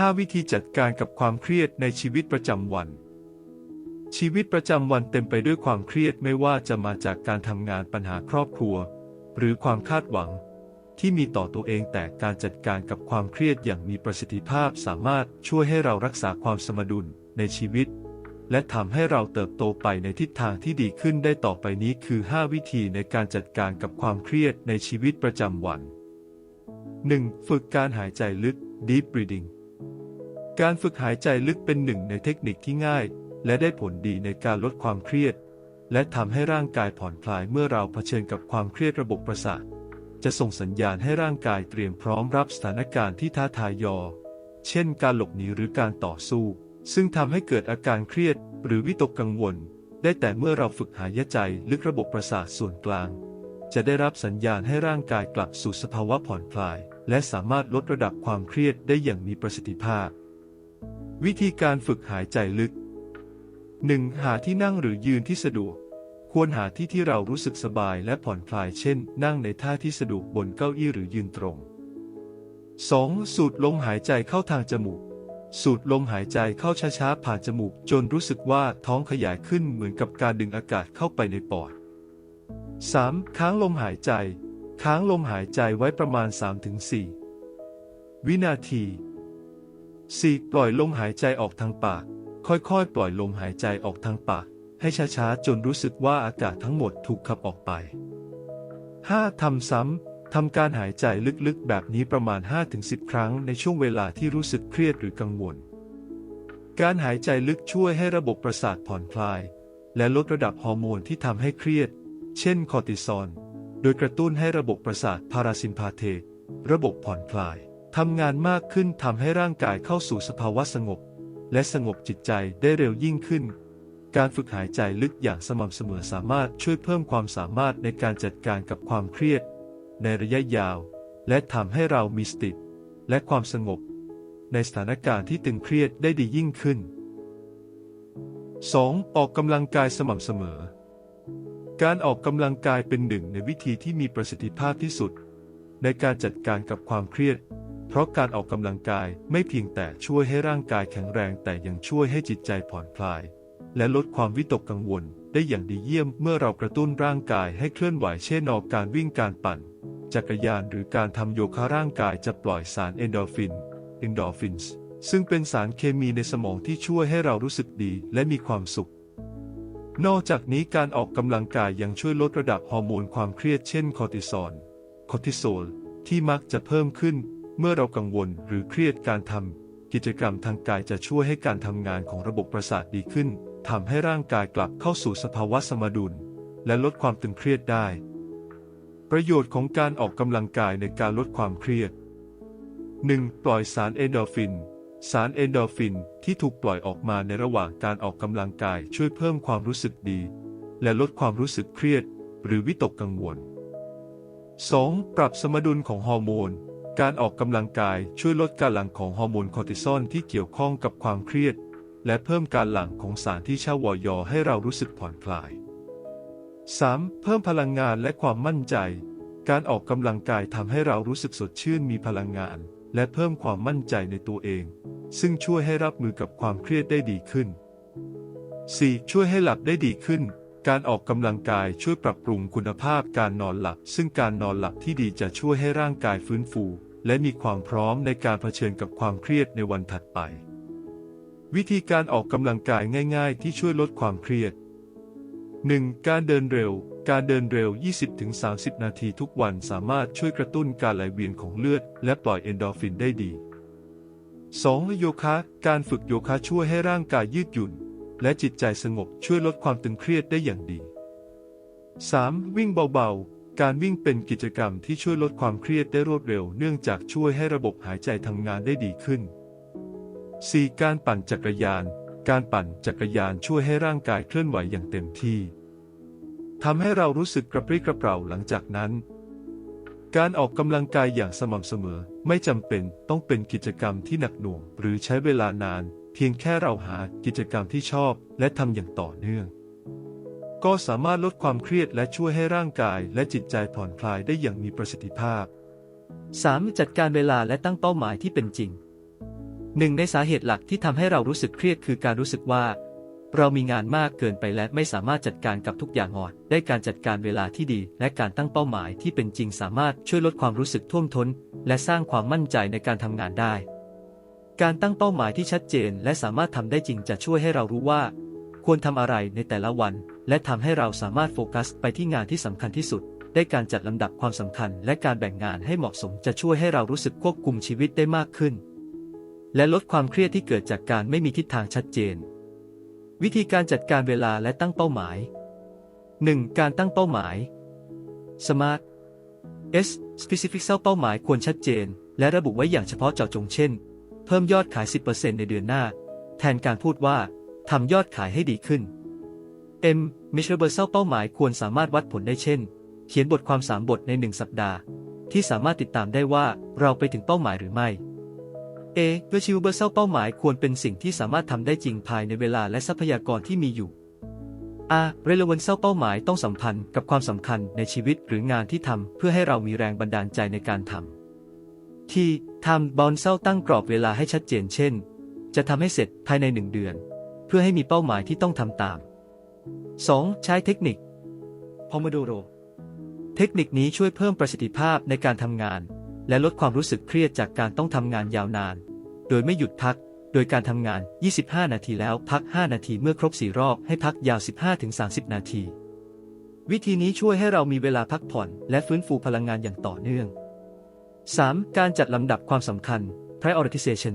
5 วิธีจัดการกับความเครียดในชีวิตประจำวัน ชีวิตประจำวันเต็มไปด้วยความเครียดไม่ว่าจะมาจากการทำงานปัญหาครอบครัว หรือความคาดหวัง ที่มีต่อตัวเองแต่การจัดการกับความเครียดอย่างมีประสิทธิภาพสามารถช่วยให้เรารักษาความสมดุลในชีวิต และทำให้เราเติบโตไปในทิศทางที่ดีขึ้นได้ต่อไปนี้คือ 5 วิธีในการจัดการกับความเครียดในชีวิตประจำวัน 1. ฝึกการหายใจลึก deep breathing การฝึกหายใจลึกเป็นหนึ่งในเทคนิคที่ง่าย และได้ผลดีในการลดความเครียด และทำให้ร่างกายผ่อนคลายเมื่อเราเผชิญกับความเครียดระบบประสาท จะส่งสัญญาณให้ร่างกายเตรียมพร้อมรับสถานการณ์ที่ท้าทายยอ เช่น การหลบหนีหรือการต่อสู้ ซึ่งทำให้เกิดอาการเครียด หรือวิตกกังวล ได้แต่เมื่อเราฝึกหายใจลึกระบบประสาทส่วนกลาง จะได้รับสัญญาณให้ร่างกายกลับสู่สภาวะผ่อนคลาย และสามารถลดระดับความเครียดได้อย่างมีประสิทธิภาพ วิธีการฝึกหายใจลึก 1. หาที่นั่งหรือยืนที่สะดวก ควรหาที่ที่เรารู้สึกสบายและผ่อนคลายเช่น นั่งในท่าที่สะดวกบนเก้าอี้หรือยืนตรง 2. สูดลมหายใจเข้าทางจมูก สูดลมหายใจเข้าช้าๆผ่านจมูก จนรู้สึกว่าท้องขยายขึ้นเหมือนกับการดึงอากาศเข้าไปในปอด 3. ค้างลมหายใจ ค้างลมหายใจไว้ประมาณ 3-4 วินาที 4. ปล่อยลมหายใจออกทางปาก ค่อยๆ ปล่อยลมหายใจออกทางปาก ให้ช้าๆ จนรู้สึกว่าอากาศทั้งหมดถูกขับออกไป 5. ทำซ้ำ ทำการหายใจลึกๆ แบบนี้ประมาณ 5-10 ครั้งในช่วงเวลาที่รู้สึกเครียดหรือกังวล การหายใจลึกช่วยให้ระบบประสาทผ่อนคลาย และลดระดับฮอร์โมนที่ทำให้เครียด เช่น คอร์ติซอล โดยกระตุ้นให้ระบบประสาทพาราซิมพาเทกระบบผ่อนคลาย ทำงานมากขึ้นทำให้ร่างกายเข้าสู่สภาวะสงบ และสงบจิตใจได้เร็วยิ่งขึ้น การฝึกหายใจลึกอย่างสม่ำเสมอสามารถช่วยเพิ่มความสามารถในการจัดการกับความเครียด ในระยะยาว และทำให้เรามีสติและความสงบ ในสถานการณ์ที่ตึงเครียดได้ดียิ่งขึ้น 2. ออกกำลังกายสม่ำเสมอ การออกกำลังกายเป็นหนึ่งในวิธีที่มีประสิทธิภาพที่สุด ในการจัดการกับความเครียด เพราะการออกกำลังกายไม่เพียงแต่ช่วยให้ร่างกายแข็งแรงแต่ยังช่วยให้จิตใจผ่อนคลาย และลดความวิตกกังวลได้อย่างดีเยี่ยมเมื่อเรากระตุ้นร่างกายให้เคลื่อนไหวเช่นออกการวิ่งการปั่น จักรยานหรือการทำโยคะร่างกายจะปล่อยสารเอนโดฟิน endorphins ซึ่งเป็นสารเคมีในสมองที่ช่วยให้เรารู้สึกดีและมีความสุข นอกจากนี้การออกกำลังกายยังช่วยลดระดับฮอร์โมนความเครียดเช่นคอร์ติซอลคอร์ติโซลที่มักจะเพิ่มขึ้น เมื่อเรากังวลหรือเครียดการทำกิจกรรมทางกายจะช่วยให้การทำงานของระบบประสาทดีขึ้นทำให้ร่างกายกลับเข้าสู่สภาวะสมดุล และลดความตึงเครียดได้ ประโยชน์ของการออกกำลังกายในการลดความเครียด 1. ปล่อยสารเอนโดฟิน สารเอนโดฟินที่ถูกปล่อยออกมาในระหว่างการออกกำลังกายช่วยเพิ่มความรู้สึกดี และลดความรู้สึกเครียด หรือวิตกกังวล 2. ปรับสมดุลของฮอร์โมน การออกกำลังกายช่วยลดการหลั่งของฮอร์โมนคอร์ติซอลที่เกี่ยวข้องกับความเครียด และเพิ่มการหลั่งของสารที่ช่าวอยอให้เรารู้สึกผ่อนคลาย 3. เพิ่มพลังงานและความมั่นใจ การออกกำลังกายทำให้เรารู้สึกสดชื่นมีพลังงาน และเพิ่มความมั่นใจในตัวเอง ซึ่งช่วยให้รับมือกับความเครียดได้ดีขึ้น 4. ช่วยให้หลับได้ดีขึ้น การออกกำลังกายช่วยปรับปรุงคุณภาพการนอนหลับ ซึ่งการนอนหลับที่ดีจะช่วยให้ร่างกายฟื้นฟู และมีความพร้อมในการเผชิญกับความเครียดในวันถัดไป วิธีการออกกำลังกายง่ายๆ ที่ช่วยลดความเครียด 1. การเดินเร็ว การเดินเร็ว 20-30 นาทีทุกวันสามารถช่วยกระตุ้นการไหลเวียนของเลือด และปล่อยเอนโดรฟินได้ดี 2. โยคะ การฝึกโยคะช่วยให้ร่างกายยืดหยุ่น และจิตใจสงบช่วยลดความตึงเครียดได้อย่างดี 3. วิ่งเบาๆ การวิ่งเป็นกิจกรรมที่ช่วยลดความเครียดได้รวดเร็ว เนื่องจากช่วยให้ระบบหายใจทำงานได้ดีขึ้น 4. การปั่นจักรยาน การปั่นจักรยานช่วยให้ร่างกายเคลื่อนไหวอย่างเต็มที่ทำให้เรารู้สึกกระปรี้กระเปร่าหลังจากนั้น การออกกำลังกายอย่างสม่ำเสมอ ไม่จำเป็นต้องเป็นกิจกรรมที่หนักหน่วง หรือใช้เวลานาน เพียงแค่เราหากิจกรรมที่ชอบ และทำอย่างต่อเนื่อง ก็สามารถลดความเครียดและช่วยให้ร่างกายและจิตใจผ่อนคลายได้อย่างมีประสิทธิภาพ 3. จัดการเวลาและตั้งเป้าหมายที่เป็นจริงหนึ่งในสาเหตุหลักที่ทำให้เรารู้สึกเครียดคือการรู้สึกว่า เรามีงานมากเกินไปและไม่สามารถจัดการกับทุกอย่างอด ได้การจัดการเวลาที่ดี และการตั้งเป้าหมายที่เป็นจริงสามารถช่วยลดความรู้สึกท่วมท้น และสร้างความมั่นใจในการทำงานได้ การตั้งเป้าหมายที่ชัดเจน และสามารถทำได้จริงจะช่วยให้เรารู้ว่า ควรทำอะไรในแต่ละวัน และทำให้เราสามารถโฟกัสไปที่งานที่สำคัญที่สุด ได้การจัดลำดับความสำคัญ และการแบ่งงานให้เหมาะสมจะช่วยให้เรารู้สึกควบคุมชีวิตได้มากขึ้น และลดความเครียดที่เกิดจากการไม่มีทิศทางชัดเจน วิธีการจัดการเวลาและตั้งเป้าหมาย 1. การตั้งเป้าหมาย Smart S Specific เป้าหมายควรชัดเจน และระบุไว้อย่างเฉพาะเจาะจงเช่น เพิ่มยอดขาย 10%ในเดือนหน้า แทนการพูดว่าทำยอดขายให้ดีขึ้น M Measurable เป้าหมายควรสามารถวัดผลได้เช่น เขียนบทความ 3 บทใน 1 สัปดาห์ ที่สามารถติดตามได้ว่าเราไปถึงเป้าหมายหรือไม่ A Achievable เป้าหมายควรเป็นสิ่งที่สามารถทำได้จริงภายในเวลาและทรัพยากรที่มีอยู่ R Relevant เป้าหมายต้องสัมพันธ์กับความสำคัญในชีวิตหรืองานที่ทำเพื่อให้เรามีแรงบันดาลใจในการทำที่ทำบอลเซาตั้งกรอบเวลาให้ชัดเจนเช่น จะทำให้เสร็จภายในหนึ่งเดือน เพื่อให้มีเป้าหมายที่ต้องทำตาม 2. ใช้เทคนิค Pomodoro เทคนิคนี้ช่วยเพิ่มประสิทธิภาพในการทำงาน และลดความรู้สึกเครียดจากการต้องทำงานยาวนาน โดยไม่หยุดพัก โดยการทำงาน 25 นาทีแล้วพัก 5 นาทีเมื่อครบ 4 รอบให้พักยาว 15-30 นาที วิธีนี้ช่วยให้เรามีเวลาพักผ่อน และฟื้นฟูพลังงานอย่างต่อเนื่อง 3. การจัดลำดับความสำคัญ prioritization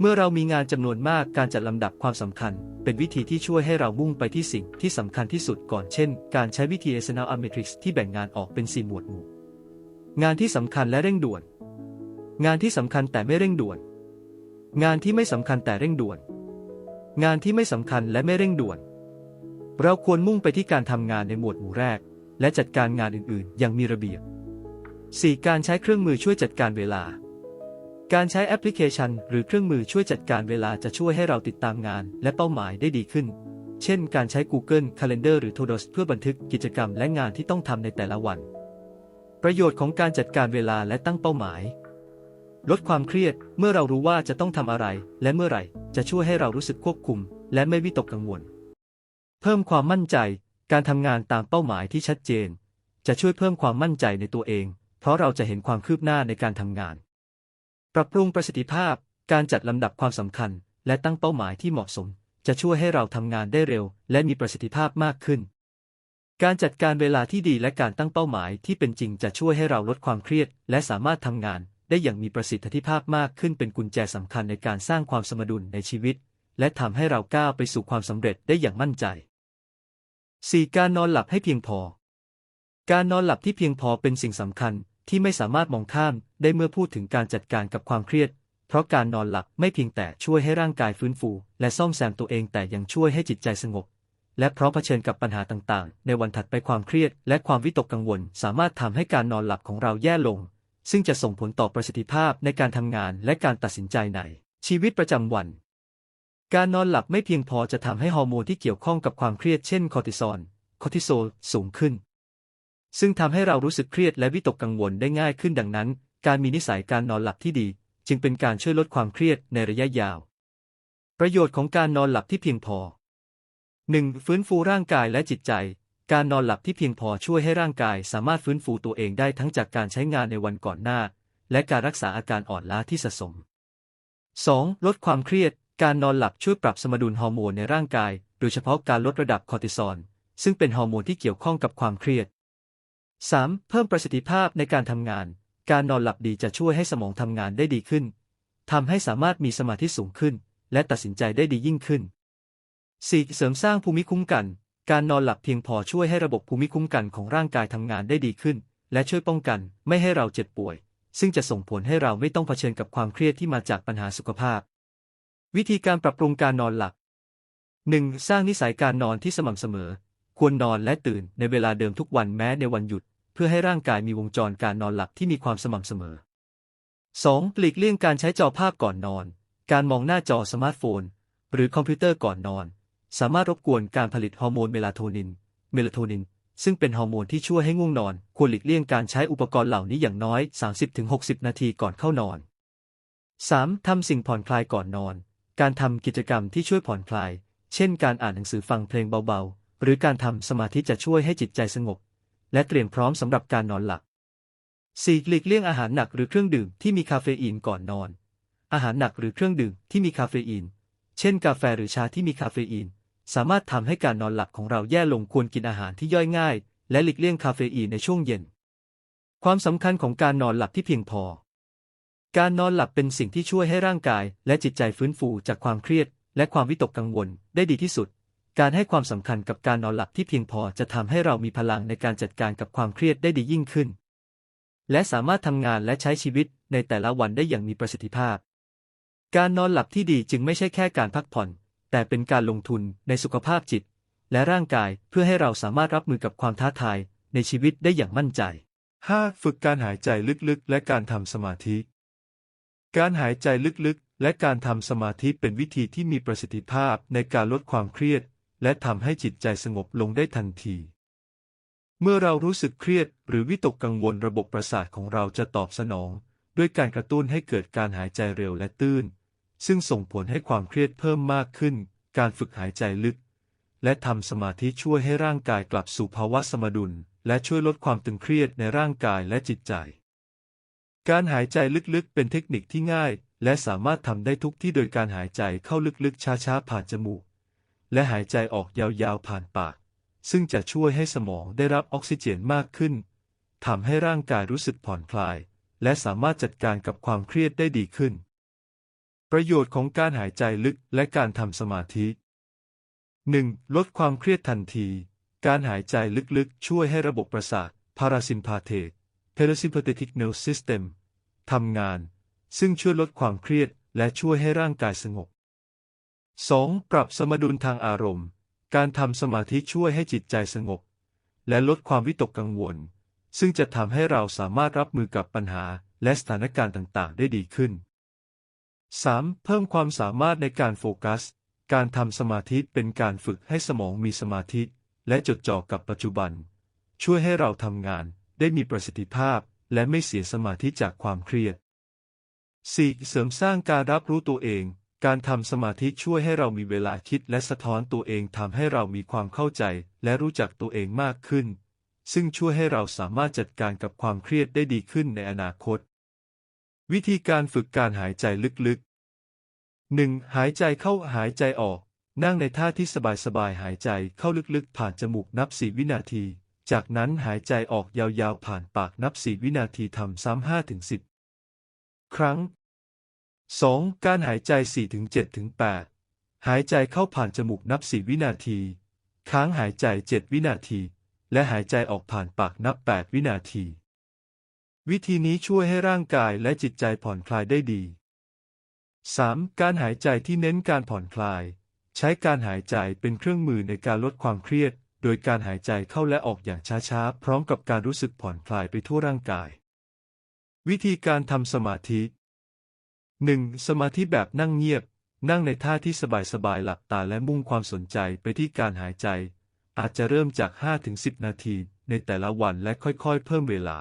เมื่อเรามีงานจำนวนมากการจัดลำดับความสำคัญ เป็นวิธีที่ช่วยให้เรามุ่งไปที่สิ่งที่สำคัญที่สุดก่อนเช่น การใช้วิธี Eisenhower Matrix ที่แบ่งงานออกเป็น 4 หมวดหมู่ งานที่สำคัญและเร่งด่วน งานที่สำคัญแต่ไม่เร่งด่วน งานที่ไม่สำคัญแต่เร่งด่วน งานที่ไม่สำคัญและไม่เร่งด่วน เราควรมุ่งไปที่การทำงานในหมวดหมู่แรก และจัดการงานอื่นๆ อย่างมีระเบียบ 4. การใช้เครื่องมือช่วยจัดการเวลา การใช้แอปพลิเคชัน หรือเครื่องมือช่วยจัดการเวลาจะช่วยให้เราติดตามงาน และเป้าหมายได้ดีขึ้น เช่น การใช้ Google Calendar หรือ Todoist เพื่อบันทึกกิจกรรมและงานที่ต้องทำในแต่ละวัน ประโยชน์ของการจัดการเวลาและตั้งเป้าหมาย ลดความเครียด เมื่อเรารู้ว่าจะต้องทำอะไร และเมื่อไหร่ จะช่วยให้เรารู้สึกควบคุม และไม่วิตกกังวล เพิ่มความมั่นใจ การทำงานตามเป้าหมายที่ชัดเจน จะช่วยเพิ่มความมั่นใจในตัวเอง เพราะเราจะเห็นความคืบหน้าในการทำงาน ปรับปรุงประสิทธิภาพ การจัดลำดับความสำคัญ และตั้งเป้าหมายที่เหมาะสม จะช่วยให้เราทำงานได้เร็ว และมีประสิทธิภาพมากขึ้น การจัดการเวลาที่ดีและการตั้งเป้าหมายที่เป็นจริงจะช่วยให้เราลดความเครียด และสามารถทำงาน ได้อย่างมีประสิทธิภาพมากขึ้นเป็นกุญแจสำคัญในการสร้างความสมดุลในชีวิต และทำให้เราก้าวไปสู่ความสำเร็จได้อย่างมั่นใจ 4. การนอนหลับให้เพียงพอ การนอนหลับที่เพียงพอเป็นสิ่งสำคัญ ที่ไม่สามารถมองข้ามได้เมื่อพูดถึงการจัดการกับความเครียด เพราะการนอนหลับไม่เพียงแต่ช่วยให้ร่างกายฟื้นฟู และซ่อมแซมตัวเองแต่ยังช่วยให้จิตใจสงบ และพร้อมเผชิญกับปัญหาต่างๆ ในวันถัดไปความเครียด และความวิตกกังวล สามารถทำให้การนอนหลับของเราแย่ลง ซึ่งจะส่งผลต่อประสิทธิภาพในการทำงานและการตัดสินใจในชีวิตประจำวันการนอนหลับไม่เพียงพอจะทำให้ฮอร์โมนที่เกี่ยวข้องกับความเครียดเช่นคอร์ติซอล คอร์ติโซลสูงขึ้น ซึ่งทำให้เรารู้สึกเครียดและวิตกกังวลได้ง่ายขึ้นดังนั้น การมีนิสัยการนอนหลับที่ดี จึงเป็นการช่วยลดความเครียดในระยะยาว ประโยชน์ของการนอนหลับที่เพียงพอ 1. ฟื้นฟูร่างกายและจิตใจ การนอนหลับที่เพียงพอช่วยให้ร่างกายสามารถฟื้นฟูตัวเองได้ทั้งจากการใช้งานในวันก่อนหน้า และการรักษาอาการอ่อนล้าที่สะสม 2. ลดความเครียด การนอนหลับช่วยปรับสมดุลฮอร์โมนในร่างกาย โดยเฉพาะการลดระดับคอร์ติซอล ซึ่งเป็นฮอร์โมนที่เกี่ยวข้องกับความเครียด 3. เพิ่มประสิทธิภาพในการทำงาน การนอนหลับดีจะช่วยให้สมองทำงานได้ดีขึ้น ทำให้สามารถมีสมาธิสูงขึ้น และตัดสินใจได้ดียิ่งขึ้น 4. เสริมสร้างภูมิคุ้มกัน การนอนหลับเพียงพอช่วยให้ระบบภูมิคุ้มกันของร่างกายทำงานได้ดีขึ้น และช่วยป้องกันไม่ให้เราเจ็บป่วย ซึ่งจะส่งผลให้เราไม่ต้องเผชิญกับความเครียดที่มาจากปัญหาสุขภาพ วิธีการปรับปรุงการนอนหลับ 1. สร้างนิสัยการนอนที่สม่ำเสมอ ควรนอนและตื่นในเวลาเดิมทุกวันแม้ในวันหยุด เพื่อให้ร่างกายมีวงจรการนอนหลับที่มีความสม่ำเสมอ 2. ปลีกเลี่ยงการใช้จอภาพก่อนนอน การมองหน้าจอสมาร์ทโฟน หรือคอมพิวเตอร์ก่อนนอน สามารถรบกวนการผลิตฮอร์โมนเมลาโทนิน เมลาโทนิน ซึ่งเป็นฮอร์โมนที่ช่วยให้ง่วงนอน ควรหลีกเลี่ยงการใช้อุปกรณ์เหล่านี้อย่างน้อย 30-60 นาทีก่อนเข้านอน 3. ทำสิ่งผ่อนคลายก่อนนอน การทำกิจกรรมที่ช่วยผ่อนคลาย เช่น การอ่านหนังสือฟังเพลงเบาๆ หรือการทำสมาธิจะช่วยให้จิตใจสงบ และเตรียมพร้อมสำหรับการนอนหลับ 4. หลีกเลี่ยงอาหารหนักหรือเครื่องดื่มที่มีคาเฟอีนก่อนนอน อาหารหนักหรือเครื่องดื่มที่มีคาเฟอีน เช่น กาแฟหรือชาที่มีคาเฟอีน สามารถทำให้การนอนหลับของเราแย่ลงควรกินอาหารที่ย่อยง่าย และหลีกเลี่ยงคาเฟอีนในช่วงเย็น ความสำคัญของการนอนหลับที่เพียงพอ การนอนหลับเป็นสิ่งที่ช่วยให้ร่างกาย และจิตใจฟื้นฟูจากความเครียด และความวิตกกังวลได้ดีที่สุด การให้ความสำคัญกับการนอนหลับที่เพียงพอจะทำให้เรามีพลังในการจัดการกับความเครียดได้ดียิ่งขึ้น และสามารถทำงานและใช้ชีวิตในแต่ละวันได้อย่างมีประสิทธิภาพ การนอนหลับที่ดีจึงไม่ใช่แค่การพักผ่อน แต่เป็นการลงทุนในสุขภาพจิต และร่างกายเพื่อให้เราสามารถรับมือกับความท้าทายในชีวิตได้อย่างมั่นใจ 5. ฝึกการหายใจลึกๆ และการทำสมาธิ การหายใจลึกๆ และการทำสมาธิเป็นวิธีที่มีประสิทธิภาพในการลดความเครียด และทำให้จิตใจสงบลงได้ทันที เมื่อเรารู้สึกเครียดหรือวิตกกังวลระบบประสาทของเราจะตอบสนอง ด้วยการกระตุ้นให้เกิดการหายใจเร็วและตื้น ซึ่งส่งผลให้ความเครียดเพิ่มมากขึ้น การฝึกหายใจลึก และทำสมาธิช่วยให้ร่างกายกลับสู่ภาวะสมดุล และช่วยลดความตึงเครียดในร่างกายและจิตใจ การหายใจลึกๆ เป็นเทคนิคที่ง่าย และสามารถทำได้ทุกที่โดยการหายใจเข้าลึกๆ ช้าๆ ผ่านจมูก และหายใจออกยาวๆผ่านปาก ซึ่งจะช่วยให้สมองได้รับออกซิเจนมากขึ้นทำให้ร่างกายรู้สึกผ่อนคลาย และสามารถจัดการกับความเครียดได้ดีขึ้น ประโยชน์ของการหายใจลึกและการทำสมาธิ 1. ลดความเครียดทันที การหายใจลึกๆ ช่วยให้ระบบประสาท parasympathetic parasympathetic nervous system ทำงาน ซึ่งช่วยลดความเครียดและช่วยให้ร่างกายสงบ 2. ปรับสมดุลทางอารมณ์ การทำสมาธิช่วยให้จิตใจสงบ และลดความวิตกกังวล ซึ่งจะทำให้เราสามารถรับมือกับปัญหาและสถานการณ์ต่างๆ ได้ดีขึ้น 3. เพิ่มความสามารถในการโฟกัส การทำสมาธิเป็นการฝึกให้สมองมีสมาธิ และจดจ่อกับปัจจุบัน ช่วยให้เราทำงานได้มีประสิทธิภาพ และไม่เสียสมาธิจากความเครียด 4. เสริมสร้างการรับรู้ตัวเอง การทำสมาธิช่วยให้เรามีเวลาคิดและสะท้อนตัวเองทำให้เรามีความเข้าใจและรู้จักตัวเองมากขึ้น ซึ่งช่วยให้เราสามารถจัดการกับความเครียดได้ดีขึ้นในอนาคต วิธีการฝึกการหายใจลึกๆ 1. หายใจเข้าหายใจออก นั่งในท่าที่สบายๆหายใจเข้าลึกๆ ผ่านจมูกนับ4วินาที จากนั้นหายใจออกยาวๆผ่านปากนับ4วินาทีทำซ้ำ5ถึง10 ครั้ง 2. การหายใจ 4-7ถึง8หายใจเข้าผ่านจมูกนับ 4 วินาที ค้างหายใจ 7 วินาที และหายใจออกผ่านปากนับ 8 วินาที วิธีนี้ช่วยให้ร่างกายและจิตใจผ่อนคลายได้ดี 3. การหายใจที่เน้นการผ่อนคลาย ใช้การหายใจเป็นเครื่องมือในการลดความเครียด โดยการหายใจเข้าและออกอย่างช้าๆ พร้อมกับการรู้สึกผ่อนคลายไปทั่วร่างกาย วิธีการทำสมาธิ 1. สมาธิแบบนั่งเงียบ นั่งในท่าที่สบายๆหลับตาและมุ่งความสนใจไปที่การหายใจ อาจจะเริ่มจาก 5-10 นาทีในแต่ละวันและค่อยๆ เพิ่มเวลา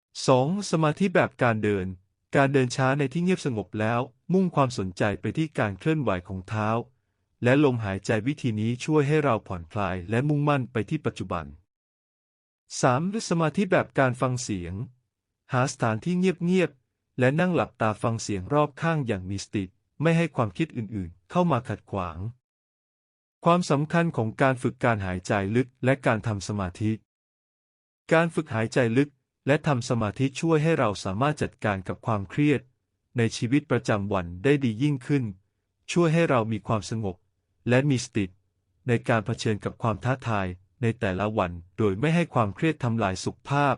2. สมาธิแบบการเดิน การเดินช้าในที่เงียบสงบแล้ว มุ่งความสนใจไปที่การเคลื่อนไหวของเท้า และลมหายใจวิธีนี้ช่วยให้เราผ่อนคลายและมุ่งมั่นไปที่ปัจจุบัน 3. สมาธิแบบการฟังเสียง หาสถานที่เงียบๆ และนั่งหลับตาฟังเสียงรอบข้างอย่างมีสติ ไม่ให้ความคิดอื่นๆ เข้ามาขัดขวาง ความสำคัญของการฝึกการหายใจลึกและการทำสมาธิ การฝึกหายใจลึกและทำสมาธิช่วยให้เราสามารถจัดการกับความเครียด ในชีวิตประจำวันได้ดียิ่งขึ้น ช่วยให้เรามีความสงบ และมีสติในการเผชิญกับความท้าทายในแต่ละวันโดยไม่ให้ความเครียดทำลายสุขภาพ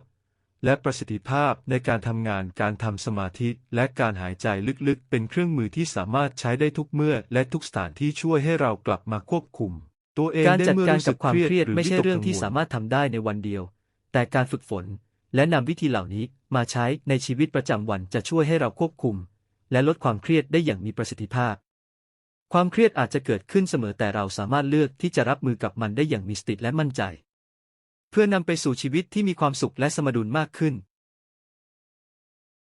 และประสิทธิภาพในการทำงานการทำสมาธิ และการหายใจลึกๆ เป็นเครื่องมือที่สามารถใช้ได้ทุกเมื่อ และทุกสถานที่ช่วยให้เรากลับมาควบคุม ตัวเองการได้จัดเมื่อการรู้กัสึบกความเครียดหไม่ใช่วิตกเรื่องที่กัวลสามารถทำได้ในวันเดียว แต่การฝึกฝน และนำวิธีเหล่านี้มาใช้ในชีวิตประจำวันจะช่วยให้เราควบคุม และลดความเครียดได้อย่างมีประสิทธิภาพ ความเครียดอาจจะเกิดขึ้นเสมอแต่เราสามารถเลือกที่จะรับมือกับมันได้อย่างมีสติและมั่นใจ เพื่อนำไปสู่ชีวิตที่มีความสุขและสมดุลมากขึ้น